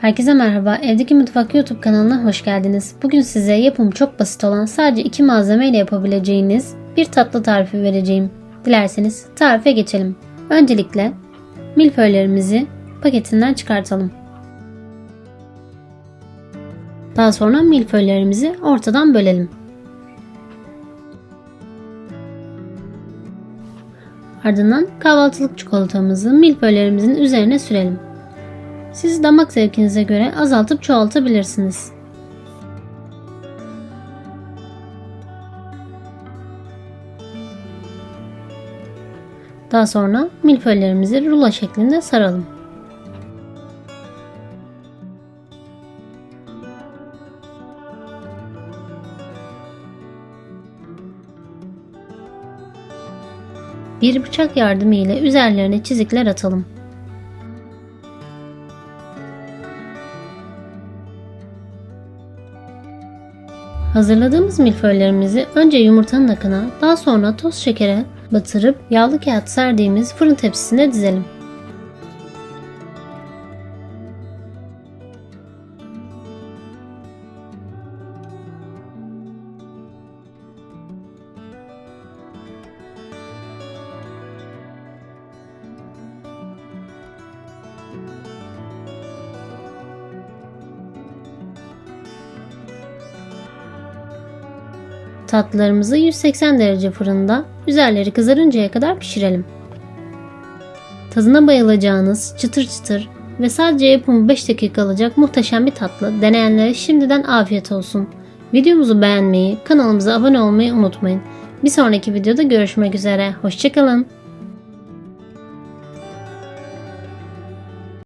Herkese merhaba. Evdeki Mutfak YouTube kanalına hoş geldiniz. Bugün size yapımı çok basit olan sadece iki malzeme ile yapabileceğiniz bir tatlı tarifi vereceğim. Dilerseniz tarife geçelim. Öncelikle milföylerimizi paketinden çıkartalım. Daha sonra milföylerimizi ortadan bölelim. Ardından kahvaltılık çikolatamızı milföylerimizin üzerine sürelim. Siz damak zevkinize göre azaltıp çoğaltabilirsiniz. Daha sonra milföylerimizi rulo şeklinde saralım. Bir bıçak yardımı ile üzerlerine çizikler atalım. Hazırladığımız milföylerimizi önce yumurtanın akına, daha sonra toz şekere batırıp yağlı kağıt serdiğimiz fırın tepsisine dizelim. Tatlılarımızı 180 derece fırında üzerleri kızarıncaya kadar pişirelim. Tadına bayılacağınız çıtır çıtır ve sadece yapımı 5 dakika alacak muhteşem bir tatlı. Deneyenlere şimdiden afiyet olsun. Videomuzu beğenmeyi, kanalımıza abone olmayı unutmayın. Bir sonraki videoda görüşmek üzere. Hoşçakalın.